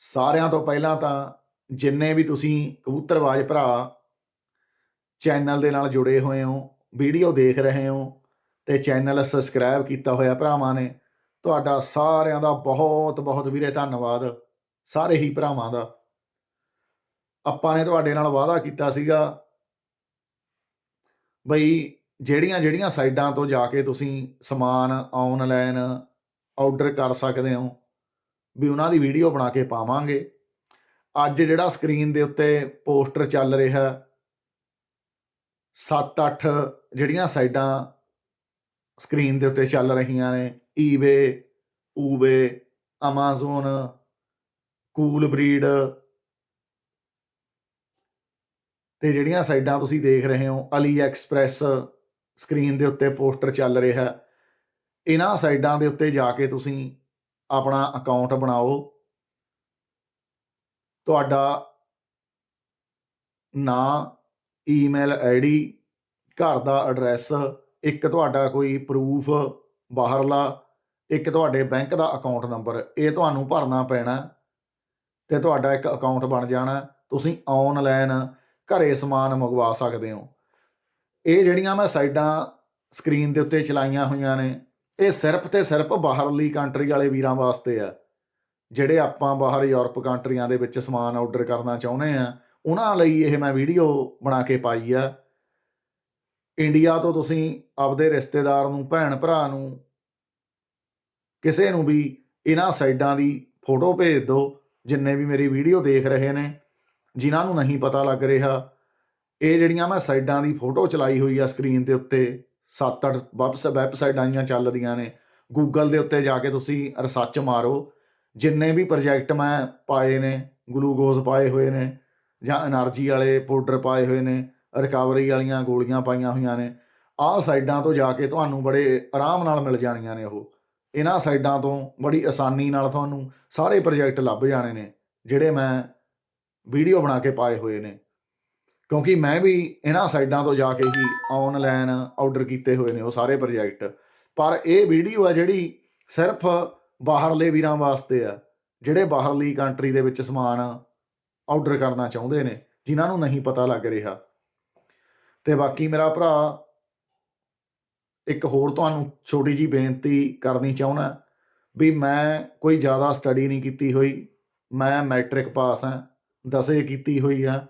ਸਾਰਿਆਂ ਤੋਂ ਪਹਿਲਾਂ ਤਾਂ ਜਿੰਨੇ ਵੀ ਤੁਸੀਂ ਕਬੂਤਰਵਾਜ਼ ਭਰਾ ਚੈਨਲ ਦੇ ਨਾਲ ਜੁੜੇ ਹੋਏ ਹੋ, ਵੀਡੀਓ ਦੇਖ ਰਹੇ ਹੋ ਤੇ ਚੈਨਲ ਸਬਸਕ੍ਰਾਈਬ ਕੀਤਾ ਹੋਇਆ ਭਰਾਵਾਂ ਨੇ, ਤੁਹਾਡਾ ਸਾਰਿਆਂ ਦਾ ਬਹੁਤ ਬਹੁਤ ਵੀਰੇ ਧੰਨਵਾਦ, ਸਾਰੇ ਹੀ ਭਰਾਵਾਂ ਦਾ। ਆਪਾਂ ਨੇ ਤੁਹਾਡੇ ਨਾਲ ਵਾਅਦਾ ਕੀਤਾ ਸੀਗਾ ਬਈ ਜਿਹੜੀਆਂ ਜਿਹੜੀਆਂ ਸਾਈਡਾਂ ਤੋਂ ਜਾ ਕੇ ਤੁਸੀਂ ਸਮਾਨ ਆਨਲਾਈਨ ਆਰਡਰ ਕਰ ਸਕਦੇ ਹੋ ਵੀ ਉਹਨਾਂ ਦੀ ਵੀਡੀਓ ਬਣਾ ਕੇ ਪਾਵਾਂਗੇ। ਅੱਜ ਜਿਹੜਾ ਸਕਰੀਨ ਦੇ ਉੱਤੇ ਪੋਸਟਰ ਚੱਲ ਰਿਹਾ 7-8 ਜਿਹੜੀਆਂ ਸਾਈਡਾਂ ਸਕਰੀਨ ਦੇ ਉੱਤੇ ਚੱਲ ਰਹੀਆਂ ਨੇ ਈਵੇ ਊਵੇ Amazon ਕੂਲ ਬਰੀਡ ਤੇ ਜਿਹੜੀਆਂ ਸਾਈਡਾਂ ਤੁਸੀਂ ਦੇਖ ਰਹੇ ਹੋ ਅਲੀ ਐਕਸਪ੍ਰੈਸ ਸਕਰੀਨ ਦੇ ਉੱਤੇ ਪੋਸਟਰ ਚੱਲ ਰਿਹਾ। ਇਹਨਾਂ ਸਾਈਡਾਂ ਦੇ ਉੱਤੇ ਜਾ ਕੇ ਤੁਸੀਂ ਆਪਣਾ ਅਕਾਊਂਟ ਬਣਾਓ। ਤੁਹਾਡਾ ਨਾਂ ਈਮੇਲ ਆਈਡੀ ਘਰ ਦਾ ਐਡਰੈਸ ਇੱਕ ਤੁਹਾਡਾ ਕੋਈ ਪ੍ਰੂਫ ਬਾਹਰਲਾ, ਇੱਕ ਤੁਹਾਡੇ ਬੈਂਕ ਦਾ ਅਕਾਊਂਟ ਨੰਬਰ ਇਹ ਤੁਹਾਨੂੰ ਭਰਨਾ ਪੈਣਾ ਤੇ ਤੁਹਾਡਾ ਇੱਕ ਅਕਾਊਂਟ ਬਣ ਜਾਣਾ। ਤੁਸੀਂ ਆਨਲਾਈਨ ਘਰੇ ਸਮਾਨ ਮੰਗਵਾ ਸਕਦੇ ਹੋ। ਇਹ ਜਿਹੜੀਆਂ ਮੈਂ ਸਾਈਡਾਂ ਸਕਰੀਨ ਦੇ ਉੱਤੇ ਚਲਾਈਆਂ ਹੋਈਆਂ ਨੇ ਇਹ ਸਿਰਫ ਤੇ ਸਿਰਫ ਬਾਹਰਲੀ ਕੰਟਰੀ ਵਾਲੇ ਵੀਰਾਂ ਵਾਸਤੇ ਆ। ਜਿਹੜੇ ਆਪਾਂ ਬਾਹਰ ਯੂਰਪ ਕੰਟਰੀਆਂ ਦੇ ਵਿੱਚ ਸਮਾਨ ਆਰਡਰ ਕਰਨਾ ਚਾਹੁੰਦੇ ਆ, ਉਹਨਾਂ ਲਈ ਇਹ ਮੈਂ ਵੀਡੀਓ ਬਣਾ ਕੇ ਪਾਈ ਆ। ਇੰਡੀਆ ਤੋਂ ਤੁਸੀਂ ਆਪਦੇ ਰਿਸ਼ਤੇਦਾਰ ਨੂੰ, ਭੈਣ ਭਰਾ ਨੂੰ, ਕਿਸੇ ਨੂੰ ਵੀ ਇਹਨਾਂ ਸਾਈਡਾਂ ਦੀ ਫੋਟੋ ਭੇਜ ਦਿਓ, ਜਿੰਨੇ ਵੀ ਮੇਰੀ ਵੀਡੀਓ ਦੇਖ ਰਹੇ ਨੇ, ਜਿਨ੍ਹਾਂ ਨੂੰ ਨਹੀਂ ਪਤਾ ਲੱਗ ਰਿਹਾ। ਇਹ ਜਿਹੜੀਆਂ ਮੈਂ ਸਾਈਡਾਂ ਦੀ ਫੋਟੋ ਚਲਾਈ ਹੋਈ ਆ ਸਕਰੀਨ ਦੇ ਉੱਤੇ ਸੱਤ ਅੱਠ ਵੈਬਸਾਈਟ ਆਈਆਂ ਚੱਲਦੀਆਂ ਨੇ। ਗੂਗਲ ਦੇ ਉੱਤੇ ਜਾ ਕੇ ਤੁਸੀਂ ਰਿਸਰਚ ਮਾਰੋ। ਜਿੰਨੇ ਵੀ ਪ੍ਰੋਜੈਕਟ ਮੈਂ ਪਾਏ ਨੇ ਗਲੂਕੋਜ਼ ਪਾਏ ਹੋਏ ਨੇ ਜਾਂ એનર્ਜੀ ਵਾਲੇ ਪਾਊਡਰ ਪਾਏ ਹੋਏ ਨੇ ਰਿਕਵਰੀ ਵਾਲੀਆਂ ਗੋਲੀਆਂ ਪਾਈਆਂ ਹੋਈਆਂ ਨੇ, ਆਹ ਸਾਈਡਾਂ ਤੋਂ ਜਾ ਕੇ ਤੁਹਾਨੂੰ ਬੜੇ ਆਰਾਮ ਨਾਲ ਮਿਲ ਜਾਣੀਆਂ ਨੇ ਉਹ। ਇਹਨਾਂ ਸਾਈਡਾਂ ਤੋਂ ਬੜੀ ਆਸਾਨੀ ਨਾਲ ਤੁਹਾਨੂੰ ਸਾਰੇ ਪ੍ਰੋਜੈਕਟ ਲੱਭ ਜਾਣੇ ਨੇ, ਜਿਹੜੇ ਮੈਂ ਵੀਡੀਓ ਬਣਾ ਕੇ ਪਾਏ ਹੋਏ ਨੇ। ਕਿਉਂਕਿ ਮੈਂ ਵੀ ਇਹਨਾਂ ਸਾਈਡਾਂ ਤੋਂ ਜਾ ਕੇ ਹੀ ਆਨਲਾਈਨ ਆਰਡਰ ਕੀਤੇ ਹੋਏ ਨੇ ਉਹ ਸਾਰੇ ਪ੍ਰੋਜੈਕਟ ਪਰ ਇਹ ਵੀਡੀਓ ਆ ਜਿਹੜੀ ਸਿਰਫ ਬਾਹਰਲੇ ਵੀਰਾਂ ਵਾਸਤੇ ਆ, ਜਿਹੜੇ ਬਾਹਰਲੀ ਕੰਟਰੀ ਦੇ ਵਿੱਚ ਸਮਾਨ ਆਰਡਰ ਕਰਨਾ ਚਾਹੁੰਦੇ ਨੇ, ਜਿਨ੍ਹਾਂ ਨੂੰ ਨਹੀਂ ਪਤਾ ਲੱਗ ਰਿਹਾ। ਤੇ ਬਾਕੀ ਮੇਰਾ ਭਰਾ, ਇੱਕ ਹੋਰ ਤੁਹਾਨੂੰ ਛੋਟੀ ਜੀ ਬੇਨਤੀ ਕਰਨੀ ਚਾਹੁੰਦਾ, ਵੀ ਮੈਂ ਕੋਈ ਜ਼ਿਆਦਾ ਸਟੱਡੀ ਨਹੀਂ ਕੀਤੀ ਹੋਈ, ਮੈਂ ਮੈਟ੍ਰਿਕ ਪਾਸ ਹਾਂ ਦਸੇ ਕੀਤੀ ਹੋਈ ਆ।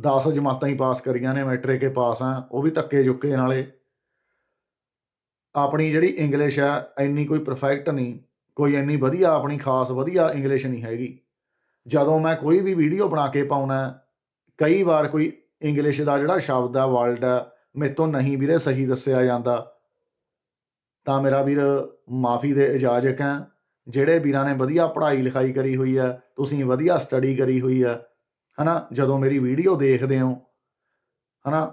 10 ਜਮਾਤਾਂ ਹੀ ਪਾਸ ਕਰੀਆਂ ਨੇ, ਮੈਟ੍ਰਿਕ ਕੇ ਪਾਸ ਆ, ਉਹ ਵੀ ਧੱਕੇ ਜੁੱਕੇ ਨਾਲੇ। ਆਪਣੀ ਜਿਹੜੀ ਇੰਗਲਿਸ਼ ਆ, ਇੰਨੀ ਕੋਈ ਪਰਫੈਕਟ ਨਹੀਂ, ਕੋਈ ਇੰਨੀ ਵਧੀਆ ਆਪਣੀ ਖਾਸ ਵਧੀਆ ਇੰਗਲਿਸ਼ ਨਹੀਂ ਹੈਗੀ। ਜਦੋਂ ਮੈਂ ਕੋਈ ਵੀ ਵੀਡੀਓ ਬਣਾ ਕੇ ਪਾਉਣਾ, ਕਈ ਵਾਰ ਕੋਈ ਇੰਗਲਿਸ਼ ਦਾ ਜਿਹੜਾ ਸ਼ਬਦ ਆ ਵਰਲਡ ਆ, ਮੇਰੇ ਤੋਂ ਨਹੀਂ ਵੀਰੇ ਸਹੀ ਦੱਸਿਆ ਜਾਂਦਾ। ਤਾਂ ਮੇਰਾ ਵੀਰ ਮਾਫੀ ਦੇ ਇਜਾਜ਼ਤ ਹੈ। ਜਿਹੜੇ ਵੀਰਾਂ ਨੇ ਵਧੀਆ ਪੜ੍ਹਾਈ ਲਿਖਾਈ ਕਰੀ ਹੋਈ ਆ, ਤੁਸੀਂ ਵਧੀਆ ਸਟੱਡੀ ਕਰੀ ਹੋਈ ਆ ਹਨਾ, ਜਦੋਂ ਮੇਰੀ ਵੀਡੀਓ ਦੇਖਦੇ ਹੋ, ਹਨਾ,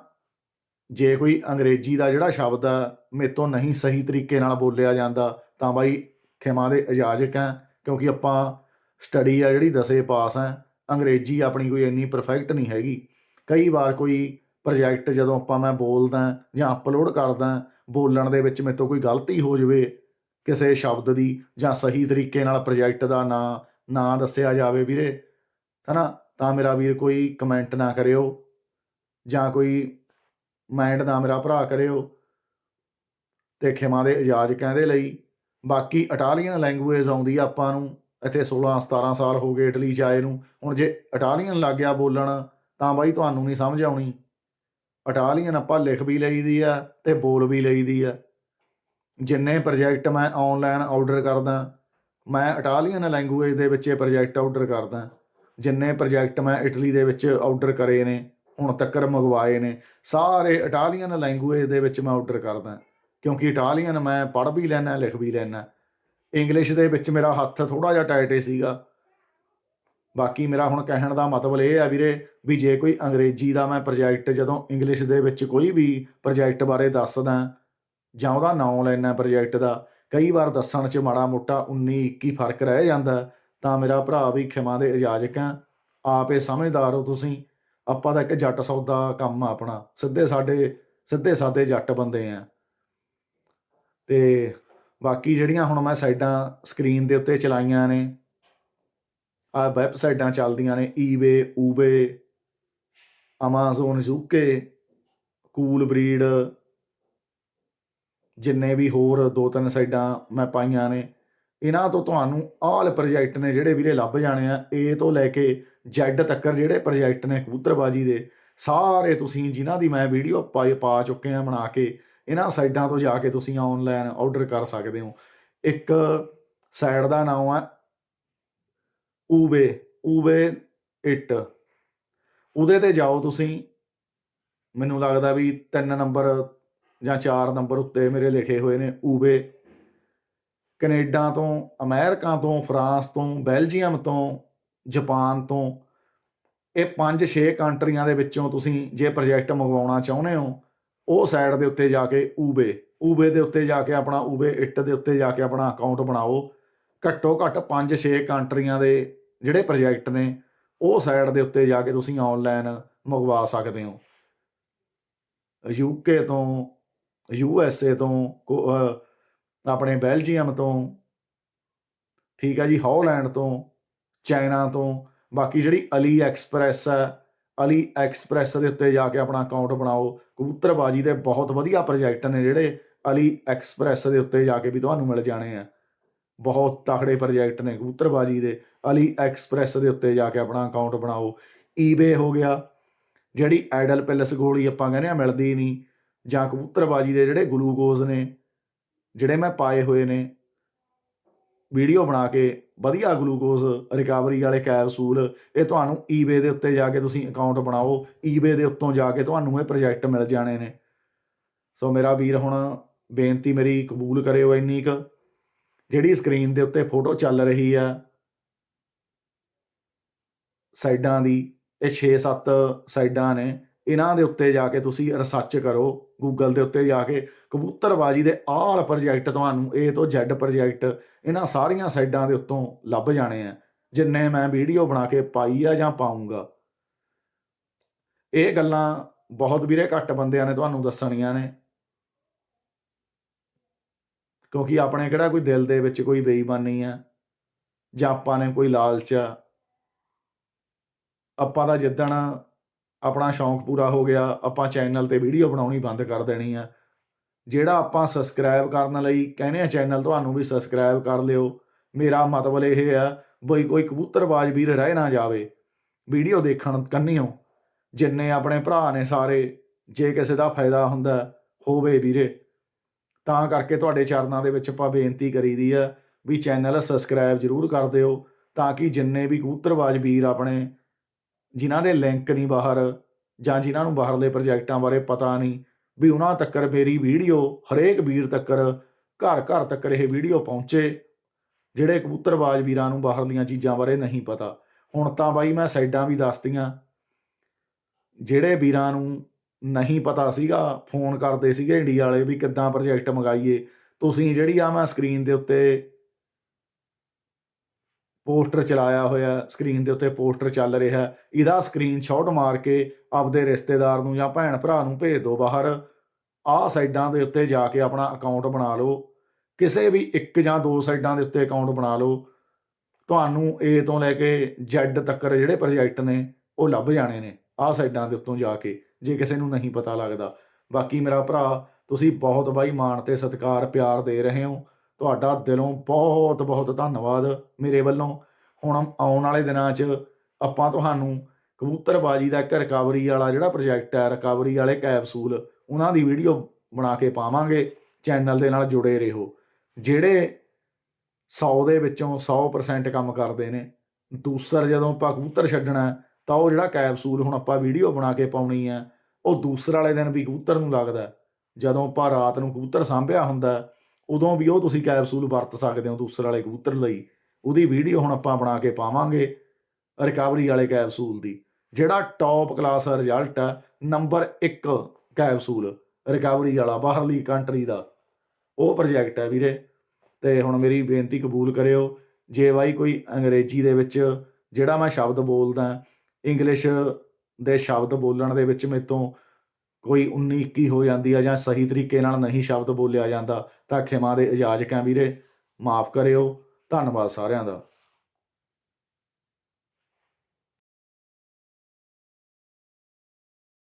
ਜੇ ਕੋਈ ਅੰਗਰੇਜ਼ੀ ਦਾ ਜਿਹੜਾ ਸ਼ਬਦ ਆ, ਮੇਰੇ ਤੋਂ ਨਹੀਂ ਸਹੀ ਤਰੀਕੇ ਨਾਲ ਬੋਲਿਆ ਜਾਂਦਾ, ਤਾਂ ਬਾਈ ਖਿਮਾ ਦੇ ਇਜਾਜ਼ਕ ਹੈ ਕਿਉਂਕਿ ਆਪਾਂ ਸਟੱਡੀ ਆ ਜਿਹੜੀ ਦਸੇ ਪਾਸ ਆ, ਅੰਗਰੇਜ਼ੀ ਆਪਣੀ ਕੋਈ ਇੰਨੀ ਪਰਫੈਕਟ ਨਹੀਂ ਹੈਗੀ। ਕਈ ਵਾਰ ਕੋਈ ਪ੍ਰੋਜੈਕਟ ਜਦੋਂ ਆਪਾਂ ਮੈਂ ਬੋਲਦਾ ਜਾਂ ਅਪਲੋਡ ਕਰਦਾ ਬੋਲਣ ਦੇ ਵਿੱਚ ਮੇਰੇ ਤੋਂ ਕੋਈ ਗਲਤੀ ਹੋ ਜਾਵੇ, ਕਿਸੇ ਸ਼ਬਦ ਦੀ ਜਾਂ ਸਹੀ ਤਰੀਕੇ ਨਾਲ ਪ੍ਰੋਜੈਕਟ ਦਾ ਨਾਂ ਨਾਂ ਦੱਸਿਆ ਜਾਵੇ ਵੀਰੇ, ਹਨਾ ਤਾਂ ਮੇਰਾ ਵੀਰ ਕੋਈ ਕਮੈਂਟ ਨਾ ਕਰਿਓ ਜਾਂ ਕੋਈ ਮਾਈਂਡ ਨਾ ਮੇਰਾ ਭਰਾ ਕਰਿਓ ਤੇ ਖਿਮਾ ਦੇ ਇਜਾਜ਼ ਕਹਿੰਦੇ ਲਈ। ਬਾਕੀ ਇਟਾਲੀਅਨ ਲੈਂਗੁਏਜ ਆਉਂਦੀ ਆ ਆਪਾਂ ਨੂੰ, ਇੱਥੇ 16 17 ਸਾਲ ਹੋ ਗਏ ਇਟਲੀ ਚ ਆਏ ਨੂੰ। ਹੁਣ ਜੇ ਇਟਾਲੀਅਨ ਲੱਗ ਗਿਆ ਬੋਲਣ, ਤਾਂ ਬਾਈ ਤੁਹਾਨੂੰ ਨਹੀਂ ਸਮਝ ਆਉਣੀ। ਇਟਾਲੀਅਨ ਆਪਾਂ ਲਿਖ ਵੀ ਲਈਦੀ ਆ ਤੇ ਬੋਲ ਵੀ ਲਈਦੀ ਆ। ਜਿੰਨੇ ਪ੍ਰੋਜੈਕਟ ਮੈਂ ਆਨਲਾਈਨ ਆਰਡਰ ਕਰਦਾ, ਮੈਂ ਇਟਾਲੀਅਨ ਲੈਂਗੁਏਜ ਦੇ ਵਿੱਚ ਇਹ ਪ੍ਰੋਜੈਕਟ ਆਰਡਰ ਕਰਦਾ। ਜਿੰਨੇ ਪ੍ਰੋਜੈਕਟ ਮੈਂ ਇਟਲੀ ਦੇ ਵਿੱਚ ਆਰਡਰ ਕਰੇ ਨੇ, ਹੁਣ ਤੱਕ ਮੰਗਵਾਏ ਨੇ, ਸਾਰੇ ਇਟਾਲੀਅਨ ਲੈਂਗੁਏਜ ਦੇ ਵਿੱਚ ਮੈਂ ਆਰਡਰ ਕਰਦਾ। ਕਿਉਂਕਿ ਇਟਾਲੀਅਨ ਮੈਂ ਪੜ੍ਹ ਵੀ ਲੈਣਾ ਲਿਖ ਵੀ ਲੈਣਾ ਇੰਗਲਿਸ਼ ਦੇ ਵਿੱਚ ਮੇਰਾ ਹੱਥ ਥੋੜਾ ਜਿਹਾ ਟਾਈਟ ਸੀਗਾ। ਬਾਕੀ ਮੇਰਾ ਹੁਣ ਕਹਿਣ ਦਾ ਮਤਲਬ ਇਹ ਆ ਵੀਰੇ ਵੀ ਜੇ ਕੋਈ ਅੰਗਰੇਜ਼ੀ ਦਾ ਮੈਂ ਪ੍ਰੋਜੈਕਟ ਜਦੋਂ ਇੰਗਲਿਸ਼ ਦੇ ਵਿੱਚ ਕੋਈ ਵੀ ਪ੍ਰੋਜੈਕਟ ਬਾਰੇ ਦੱਸਦਾ, ਜਾਂ ਉਹਦਾ ਨਾਮ ਲੈਣਾ ਪ੍ਰੋਜੈਕਟ ਦਾ, ਕਈ ਵਾਰ ਦੱਸਣ 'ਚ ਮਾੜਾ ਮੋਟਾ 19 21 ਫ਼ਰਕ ਰਹਿ ਜਾਂਦਾ। ਤਾਂ ਮੇਰਾ ਭਰਾ ਵੀ ਖਿਮਾ ਦੇ ਇਜਾਜ਼ਕ ਹੈ ਆਪੇ ਸਮਝਦਾਰ ਹੋ ਤੁਸੀਂ। ਆਪਾਂ ਤਾਂ ਇੱਕ ਜੱਟ ਸੌਦਾ ਕੰਮ ਆਪਣਾ। ਸਿੱਧੇ ਸਾਡੇ, ਸਿੱਧੇ ਸਾਦੇ ਜੱਟ ਬੰਦੇ ਆ। ਤੇ ਬਾਕੀ ਜਿਹੜੀਆਂ ਹੁਣ ਮੈਂ ਸਾਈਡਾਂ ਸਕਰੀਨ ਦੇ ਉੱਤੇ ਚਲਾਈਆਂ ਨੇ ਆ ਵੈਬਸਾਈਟਾਂ ਚੱਲਦੀਆਂ ਨੇ e-way ਊਬੇ, Amazon, UK cool breed ਜਿੰਨੇ ਵੀ ਹੋਰ ਦੋ ਤਿੰਨ ਸਾਈਡਾਂ ਮੈਂ ਪਾਈਆਂ ਨੇ। ਇਹਨਾਂ ਤੋਂ ਤੁਹਾਨੂੰ ਆਲ ਪ੍ਰੋਜੈਕਟ ਨੇ ਜਿਹੜੇ ਵੀਰੇ ਲੱਭ ਜਾਣੇ ਆ, A ਤੋਂ ਲੈ ਕੇ Z ਤੱਕ ਜਿਹੜੇ ਪ੍ਰੋਜੈਕਟ ਨੇ ਕਬੂਤਰਬਾਜੀ ਦੇ, ਸਾਰੇ ਤੁਸੀਂ ਜਿਨ੍ਹਾਂ ਦੀ ਮੈਂ ਵੀਡੀਓ ਪਾਈ ਪਾ ਚੁੱਕੇ ਆ ਬਣਾ ਕੇ, ਇਹਨਾਂ ਸਾਈਡਾਂ ਤੋਂ ਜਾ ਕੇ ਤੁਸੀਂ ਆਨਲਾਈਨ ਆਰਡਰ ਕਰ ਸਕਦੇ ਹੋ। ਇੱਕ ਸਾਈਡ ਦਾ ਨਾਮ ਆ ਊਬੇ ਊਬੇ ਇਟ ਉਹਦੇ ਤੇ ਜਾਓ ਤੁਸੀਂ, ਮੈਨੂੰ ਲੱਗਦਾ ਵੀ 3 ਨੰਬਰ ਜਾਂ 4 ਨੰਬਰ ਉੱਤੇ ਮੇਰੇ ਲਿਖੇ ਹੋਏ ਨੇ ਊਬੇ ਕੈਨੇਡਾ ਤੋਂ, ਅਮਰੀਕਾ ਤੋਂ, ਫਰਾਂਸ ਤੋਂ, ਬੈਲਜੀਅਮ ਤੋਂ, ਜਾਪਾਨ ਤੋਂ, ਇਹ 5-6 ਕੰਟਰੀਆਂ ਦੇ ਵਿੱਚੋਂ ਤੁਸੀਂ ਜੇ ਪ੍ਰੋਜੈਕਟ ਮੰਗਵਾਉਣਾ ਚਾਹੁੰਦੇ ਹੋ, ਉਹ ਸਾਈਡ ਦੇ ਉੱਤੇ ਜਾ ਕੇ ਊਬੇ ਊਬੇ ਦੇ ਉੱਤੇ ਜਾ ਕੇ ਆਪਣਾ, ਊਬੇ ਇਟ ਦੇ ਉੱਤੇ ਜਾ ਕੇ ਆਪਣਾ ਅਕਾਊਂਟ ਬਣਾਓ, ਘੱਟੋ ਘੱਟ 5-6 ਕੰਟਰੀਆਂ ਦੇ ਜਿਹੜੇ ਪ੍ਰੋਜੈਕਟ ਨੇ, ਉਹ ਸਾਈਡ ਦੇ ਉੱਤੇ ਜਾ ਕੇ ਤੁਸੀਂ ਆਨਲਾਈਨ ਮੰਗਵਾ ਸਕਦੇ ਹੋ। ਯੂਕੇ ਤੋਂ ਯੂਐਸਏ ਤੋਂ, ਕੋ- ਅਹ ਆਪਣੇ ਬੈਲਜੀਅਮ ਤੋਂ, ਠੀਕ ਹੈ ਜੀ, ਹਾਲੈਂਡ ਤੋਂ, ਚਾਈਨਾ ਤੋਂ, ਬਾਕੀ ਜਿਹੜੀ ਅਲੀ ਐਕਸਪ੍ਰੈਸ ਹੈ ਅਲੀ ਐਕਸਪ੍ਰੈਸ ਦੇ ਉੱਤੇ ਜਾ ਕੇ ਆਪਣਾ ਅਕਾਊਂਟ ਬਣਾਓ, ਕਬੂਤਰਬਾਜੀ ਦੇ ਬਹੁਤ ਵਧੀਆ ਪ੍ਰੋਜੈਕਟ ਨੇ ਜਿਹੜੇ ਅਲੀ ਐਕਸਪ੍ਰੈਸ ਦੇ ਉੱਤੇ ਜਾ ਕੇ ਵੀ ਤੁਹਾਨੂੰ ਮਿਲ ਜਾਣੇ ਆ। ਬਹੁਤ ਤਕੜੇ ਪ੍ਰੋਜੈਕਟ ਨੇ ਕਬੂਤਰਬਾਜੀ ਦੇ, ਅਲੀ ਐਕਸਪ੍ਰੈਸ ਦੇ ਉੱਤੇ ਜਾ ਕੇ ਆਪਣਾ ਅਕਾਊਂਟ ਬਣਾਓ। ਈਬੇ ਹੋ ਗਿਆ, ਜਿਹੜੀ ਆਈਡਲ ਪੈਲਸ ਗੋਲੀ ਆਪਾਂ ਕਹਿੰਦੇ ਆ, ਮਿਲਦੀ ਨਹੀਂ, ਜਾਂ ਕਬੂਤਰਬਾਜੀ ਦੇ ਜਿਹੜੇ ਗਲੂਕੋਜ਼ ਨੇ ਜਿਹੜੇ ਮੈਂ ਪਾਏ ਹੋਏ ਨੇ, ਵੀਡੀਓ ਬਣਾ ਕੇ ਵਧੀਆ ਗਲੂਕੋਜ਼ ਰਿਕਵਰੀ ਵਾਲੇ ਕੈਪਸੂਲ, ਇਹ ਤੁਹਾਨੂੰ ਈਬੇ ਦੇ ਉੱਤੇ ਜਾ ਕੇ ਤੁਸੀਂ ਅਕਾਊਂਟ ਬਣਾਓ ਈਬੇ ਦੇ ਉੱਤੋਂ ਜਾ ਕੇ ਤੁਹਾਨੂੰ ਇਹ ਪ੍ਰੋਜੈਕਟ ਮਿਲ ਜਾਣੇ ਨੇ। ਸੋ ਮੇਰਾ ਵੀਰ ਹੁਣ ਬੇਨਤੀ ਮੇਰੀ ਕਬੂਲ ਕਰਿਓ ਇੰਨੀ ਕੁ, ਜਿਹੜੀ ਸਕਰੀਨ ਦੇ ਉੱਤੇ ਫੋਟੋ ਚੱਲ ਰਹੀ ਆ, ਸਾਈਡਾਂ ਦੀ, ਇਹ 6-7 ਸਾਈਡਾਂ ਨੇ ਇਹਨਾਂ ਦੇ ਉੱਤੇ ਜਾ ਕੇ ਤੁਸੀਂ ਰਿਸਰਚ ਕਰੋ ਗੂਗਲ ਦੇ ਉੱਤੇ ਜਾ ਕੇ, ਕਬੂਤਰਬਾਜੀ ਦੇ ਆਲ ਪ੍ਰੋਜੈਕਟ ਤੁਹਾਨੂੰ A ਤੋਂ Z ਪ੍ਰੋਜੈਕਟ ਇਹਨਾਂ ਸਾਰੀਆਂ ਸਾਈਡਾਂ ਦੇ ਉੱਤੋਂ ਲੱਭ ਜਾਣੇ ਆ, ਜਿੰਨੇ ਮੈਂ ਵੀਡੀਓ ਬਣਾ ਕੇ ਪਾਈ ਆ ਜਾਂ ਪਾਉਂਗਾ ਇਹ ਗੱਲਾਂ ਬਹੁਤ ਵੀਰੇ ਘੱਟ ਬੰਦਿਆਂ ਨੇ ਤੁਹਾਨੂੰ ਦੱਸਣੀਆਂ ਨੇ। ਕਿਉਂਕਿ ਆਪਣੇ ਕਿਹੜਾ ਕੋਈ ਦਿਲ ਦੇ ਵਿੱਚ ਕੋਈ ਬੇਈਮਾਨੀ ਆ, ਜਾਂ ਆਪਾਂ ਨੇ ਕੋਈ ਲਾਲਚ ਆ। ਆਪਾਂ ਦਾ ਜਿੱਦਣ ਆਪਣਾ ਸ਼ੌਂਕ ਪੂਰਾ ਹੋ ਗਿਆ, ਆਪਾਂ ਚੈਨਲ ਤੇ ਵੀਡੀਓ ਬਣਾਉਣੀ ਬੰਦ ਕਰ ਦੇਣੀ ਆ। ਜਿਹੜਾ ਆਪਾਂ ਸਬਸਕ੍ਰਾਈਬ ਕਰਨ ਲਈ ਕਹਿੰਦੇ ਆ ਚੈਨਲ ਤੁਹਾਨੂੰ ਵੀ ਸਬਸਕ੍ਰਾਈਬ ਕਰ ਲਿਓ। ਮੇਰਾ ਮਤਲਬ ਇਹ ਆ ਬਈ ਕੋਈ ਕਬੂਤਰਬਾਜ਼ ਵੀਰ ਰਹਿ ਨਾ ਜਾਵੇ। ਵੀਡੀਓ ਦੇਖਣ ਕੰਨਿਓ, ਜਿੰਨੇ ਆਪਣੇ ਭਰਾ ਨੇ ਸਾਰੇ, ਜੇ ਕਿਸੇ ਦਾ ਫਾਇਦਾ ਹੁੰਦਾ ਹੋਵੇ ਵੀਰੇ। ਤਾਂ ਕਰਕੇ ਤੁਹਾਡੇ ਚਰਨਾਂ ਦੇ ਵਿੱਚ ਆਪਾਂ ਬੇਨਤੀ ਕਰੀਦੀ ਆ ਵੀ ਚੈਨਲ ਸਬਸਕ੍ਰਾਈਬ ਜਰੂਰ ਕਰ ਦਿਓ, ਤਾਂ ਕਿ ਜਿੰਨੇ ਵੀ ਕਬੂਤਰਬਾਜ਼ ਵੀਰ ਆਪਣੇ ਜਿਨ੍ਹਾਂ ਦੇ ਲਿੰਕ ਨਹੀਂ ਬਾਹਰ ਜਾਂ ਜਿਨ੍ਹਾਂ ਨੂੰ ਬਾਹਰਲੇ ਪ੍ਰੋਜੈਕਟਾਂ ਬਾਰੇ ਪਤਾ ਨਹੀਂ, ਵੀ ਉਹਨਾਂ ਤੱਕ ਮੇਰੀ ਵੀਡੀਓ, ਹਰੇਕ ਵੀਰ ਤੱਕ ਘਰ ਘਰ ਤੱਕ ਇਹ ਵੀਡੀਓ ਪਹੁੰਚੇ, ਜਿਹੜੇ ਕਬੂਤਰਬਾਜ਼ ਵੀਰਾਂ ਨੂੰ ਬਾਹਰਲੀਆਂ ਚੀਜ਼ਾਂ ਬਾਰੇ ਨਹੀਂ ਪਤਾ। ਹੁਣ ਤਾਂ ਬਾਈ ਮੈਂ ਸਾਈਡਾਂ ਵੀ ਦੱਸਤੀਆਂ। ਜਿਹੜੇ ਵੀਰਾਂ ਨੂੰ ਨਹੀਂ ਪਤਾ ਸੀਗਾ, ਫੋਨ ਕਰਦੇ ਸੀਗੇ ਇੰਡੀਆ ਵਾਲੇ ਵੀ ਕਿੱਦਾਂ ਪ੍ਰੋਜੈਕਟ ਮੰਗਾਈਏ, ਤੁਸੀਂ ਜਿਹੜੀ ਆ ਮੈਂ ਸਕਰੀਨ ਦੇ ਉੱਤੇ ਪੋਸਟਰ ਚਲਾਇਆ ਹੋਇਆ, ਸਕਰੀਨ ਦੇ ਉੱਤੇ ਪੋਸਟਰ ਚੱਲ ਰਿਹਾ। ਇਹਦਾ ਸਕਰੀਨਸ਼ਾਟ ਮਾਰ ਕੇ ਆਪਦੇ ਰਿਸ਼ਤੇਦਾਰ ਨੂੰ ਜਾਂ ਭੈਣ ਭਰਾ ਨੂੰ ਭੇਜ ਦਿਓ ਬਾਹਰ। ਆਹ ਸਾਈਡਾਂ ਦੇ ਉੱਤੇ ਜਾ ਕੇ ਆਪਣਾ ਅਕਾਊਂਟ ਬਣਾ ਲਓ। ਕਿਸੇ ਵੀ ਇੱਕ ਜਾਂ ਦੋ ਸਾਈਡਾਂ ਦੇ ਉੱਤੇ ਅਕਾਊਂਟ ਬਣਾ ਲਓ। ਤੁਹਾਨੂੰ A ਤੋਂ ਲੈ ਕੇ Z ਤੱਕ ਜਿਹੜੇ ਪ੍ਰੋਜੈਕਟ ਨੇ, ਉਹ ਲੱਭ ਜਾਣੇ ਨੇ ਆਹ ਸਾਈਡਾਂ ਦੇ ਉੱਤੋਂ ਜਾ ਕੇ, ਜੇ ਕਿਸੇ ਨੂੰ ਨਹੀਂ ਪਤਾ ਲੱਗਦਾ। ਬਾਕੀ ਮੇਰਾ ਭਰਾ, ਤੁਸੀਂ ਬਹੁਤ ਬਾਈ ਮਾਣ ਤੇ ਸਤਿਕਾਰ, ਪਿਆਰ ਦੇ ਰਹੇ ਹੋ। ਤੁਹਾਡਾ ਦਿਲੋਂ ਬਹੁਤ ਬਹੁਤ ਧੰਨਵਾਦ ਮੇਰੇ ਵੱਲੋਂ। ਹੁਣ ਆਉਣ ਵਾਲੇ ਦਿਨਾਂ 'ਚ ਆਪਾਂ ਤੁਹਾਨੂੰ ਕਬੂਤਰਬਾਜੀ ਦਾ ਇੱਕ ਰਿਕਵਰੀ ਵਾਲਾ ਜਿਹੜਾ ਪ੍ਰੋਜੈਕਟ ਹੈ ਰਿਕਵਰੀ ਵਾਲੇ ਕੈਪਸੂਲ ਉਹਨਾਂ ਦੀ ਵੀਡੀਓ ਬਣਾ ਕੇ ਪਾਵਾਂਗੇ। ਚੈਨਲ ਦੇ ਨਾਲ ਜੁੜੇ ਰਹੋ। ਜਿਹੜੇ 100 ਦੇ ਵਿੱਚੋਂ 100% ਕੰਮ ਕਰਦੇ ਨੇ, ਦੂਸਰ ਜਦੋਂ ਆਪਾਂ ਕਬੂਤਰ ਛੱਡਣਾ ਤਾਂ ਉਹ ਜਿਹੜਾ ਕੈਪਸੂਲ ਹੁਣ ਆਪਾਂ ਵੀਡੀਓ ਬਣਾ ਕੇ ਪਾਉਣੀ ਆ ਉਹ ਦੂਸਰ ਵਾਲੇ ਦਿਨ ਵੀ ਕਬੂਤਰ ਨੂੰ ਲੱਗਦਾ ਜਦੋਂ ਆਪਾਂ ਰਾਤ ਨੂੰ ਕਬੂਤਰ ਸਾਂਭਿਆ ਹੁੰਦਾ ਉਦੋਂ ਵੀ ਉਹ ਤੁਸੀਂ ਕੈਪਸੂਲ ਵਰਤ ਸਕਦੇ ਹੋ ਦੂਸਰੇ ਵਾਲੇ ਕਬੂਤਰ ਲਈ। ਉਹਦੀ ਵੀਡੀਓ ਹੁਣ ਆਪਾਂ ਬਣਾ ਕੇ ਪਾਵਾਂਗੇ ਰਿਕਵਰੀ ਵਾਲੇ ਕੈਪਸੂਲ ਦੀ। ਜਿਹੜਾ ਟੌਪ ਕਲਾਸ ਰਿਜ਼ਲਟ ਹੈ ਨੰਬਰ 1 ਕੈਪਸੂਲ ਰਿਕਵਰੀ ਵਾਲਾ, ਬਾਹਰਲੀ ਕੰਟਰੀ ਦਾ। ਉਹ ਪ੍ਰੋਜੈਕਟ ਹੈ ਵੀਰੇ। ਤੇ ਹੁਣ ਮੇਰੀ ਬੇਨਤੀ ਕਬੂਲ ਕਰਿਓ, ਜੇ ਬਾਈ ਕੋਈ ਅੰਗਰੇਜ਼ੀ ਦੇ ਵਿੱਚ ਜਿਹੜਾ ਮੈਂ ਸ਼ਬਦ ਬੋਲਦਾ ਇੰਗਲਿਸ਼ ਦੇ ਸ਼ਬਦ ਬੋਲਣ ਦੇ ਵਿੱਚ ਮੇਰੇ ਤੋਂ ਕੋਈ 19 21 ਹੋ ਜਾਂਦੀ ਆ ਜਾਂ ਸਹੀ ਤਰੀਕੇ ਨਾਲ ਨਹੀਂ ਸ਼ਬਦ ਬੋਲਿਆ ਜਾਂਦਾ ਤਾਂ ਖਿਮਾ ਦੇ ਇਜਾਜ਼ਤ ਹੈ ਵੀਰੇ, ਮਾਫ ਕਰਿਓ, ਧੰਨਵਾਦ ਸਾਰਿਆਂ ਦਾ।